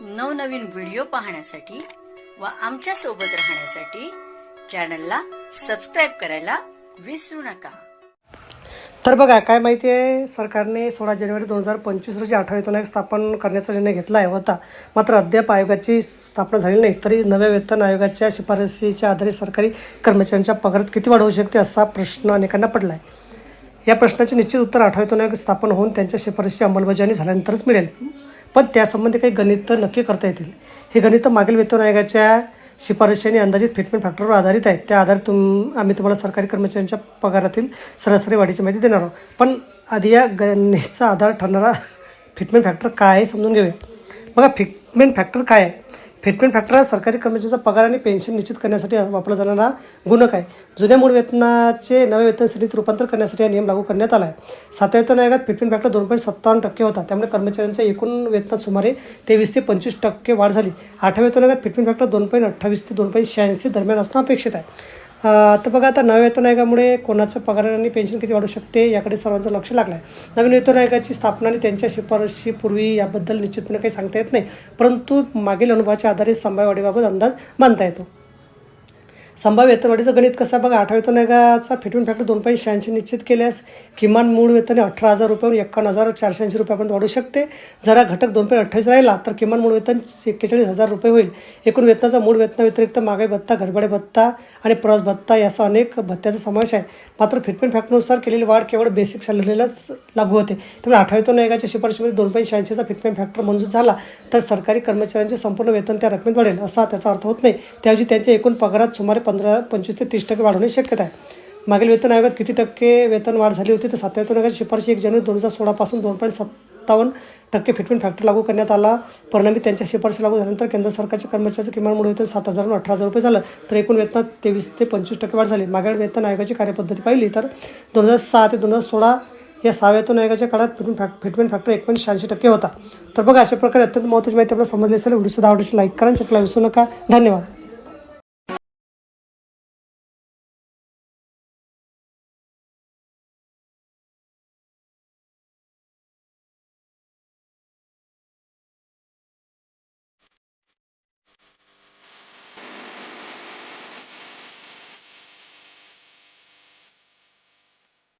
नवनवीन व्हिडिओ पाहण्यासाठी व आमच्यासोबत राहण्यासाठी चॅनलला सबस्क्राईब करायला विसरू नका. तर बघा काय माहिती आहे सरकारने सोळा जानेवारी दोन हजार पंचवीस रोजी आठवा वेतन आयोग स्थापन करण्याचा निर्णय घेतला आहे. होता मात्र अद्याप आयोगाची स्थापना झाली नाही. तरी नव्या वेतन आयोगाच्या शिफारसीच्या आधारे सरकारी कर्मचाऱ्यांच्या पगारात किती वाढ होऊ शकते असा प्रश्न अनेकांना पडला आहे या प्रश्नाचे निश्चित उत्तर आठवा आयोग स्थापन होऊन त्यांच्या शिफारसीची अंमलबजावणी झाल्यानंतरच मिळेल. पण त्यासंबंधी काही गणित नक्की करता येतील. हे गणित मागील वेतन आयोगाच्या शिफारशी आणि अंदाजित फिटमेंट फॅक्टरवर आधारित आहेत. त्या आधारे तुम आम्ही तुम्हाला सरकारी कर्मचाऱ्यांच्या पगारातील सरासरी वाढीची माहिती देणार आहोत. पण आधी या गणनेचा आधार ठरणारा फिटमेंट फॅक्टर काय आहे समजून घेऊया. बघा फिटमेंट फॅक्टर काय आहे? फिटमेंट फॅक्टर हा सरकारी कर्मचाऱ्याचा पगार आणि पेन्शन निश्चित करण्यासाठी वापरला जाणारा गुणक आहे. जुन्या मूळ वेतनाचे नवे वेतन श्रेणीत रूपांतर करण्यासाठी हा नियम लागू करण्यात आला आहे. सातव्या वेतन आयोगात फिटमेंट फॅक्टर दोन पॉईंट सत्तावन्न टक्के होता. त्यामुळे कर्मचाऱ्यांच्या एकूण वेतनात सुमारे तेवीस ते पंचवीस टक्के वाढ झाली. आठव्या वेतन आयोगात फिटमेंट फॅक्टर दोन पॉईंट अठ्ठावीस ते दोन पॉईंट शहाऐंशी दरम्यान असणं अपेक्षित आहे. तर बघा आता नव्या वेतन कोणाचं पगार आणि पेन्शन किती वाढू शकते याकडे सर्वांचं लक्ष लागलं आहे नवीन वेतन स्थापना आणि त्यांच्या शिफारशीपूर्वी याबद्दल निश्चितपणे काही सांगता येत नाही परंतु मागील अनुभवाच्या आधारे संभाव्य वाढीबाबत अंदाज बांधता येतो. संभाव्य वेतनवाढीचं गणित कसं बघा आठव्या वेतन आयोगाचा फिटमेंट फॅक्टर दोन पॉईंट शहाऐंशी निश्चित केल्यास किमान मूळ वेतन अठरा हजार रुपयाहून एक्कावन्न हजार चारशे ऐंशी रुपयापर्यंत वाढू शकते. जरा घटक दोन पॉईंट अठ्ठावीस राहिला तर किमान मूळ वेतन एक्केचाळीस हजार रुपये होईल. एकूण वेतनाचा मूळ वेतनाव्यतिरिक्त महागाई भत्ता घरभाडे भत्ता आणि प्रवास भत्ता याचा अनेक भत्त्याचा समावेश आहे. मात्र फिटमेंट फॅक्टरनुसार केलेली वाढ केवळ बेसिक सॅलरीलाच लागू होते. त्यामुळे आठव्या वेतन आयोगाच्या शिफारशीमध्ये दोन पॉईंट शहाऐंशीचा फिटमेंट फॅक्टर मंजूर झाला तर सरकारी कर्मचाऱ्यांचे संपूर्ण वेतन त्या रकमेत वाढेल असा त्याचा अर्थ होत नाही. त्याऐवजी त्यांच्या एकूण पगारात सुमारे पंधरा पंचवीस ते तीस टक्के वाढवण्याची शक्यता आहे. मागील वेतन आयोगात किती टक्के वेतन वाढ झाली होती तर सातव्या वेतन आयोगाची शिफारशी एक जानेवारी दोन हजार सोळापासून दोन पॉईंट सत्तावन्न टक्के फिटमेंट फॅक्टर लागू करण्यात आला. परिणामी त्यांच्या शिफारशी लागू झाल्यानंतर केंद्र सरकारच्या कर्मचाऱ्याचं किमान मूळ वेतन सात हजार अठरा हजार रुपये झालं तर एकूण वेतनात तेवीस ते पंचवीस टक्के वाढ झाली. मागील वेतन आयोगाची कार्यपद्धती पाहिली तर दोन हजार सहा ते दोन हजार सोळा या सहा वेतन आयोगाच्या काळात फिटमेंट फॅक्ट फिटमेंट फॅक्टर एक पॉईंट शहाऐंशी टक्के होता. तर बघा अशा प्रकारे अत्यंत महत्त्वाची माहिती आपल्याला समजली असेल व्हिडिओ सुद्धा आवडीची लाईक करा चॅनलला विसरू नका. धन्यवाद.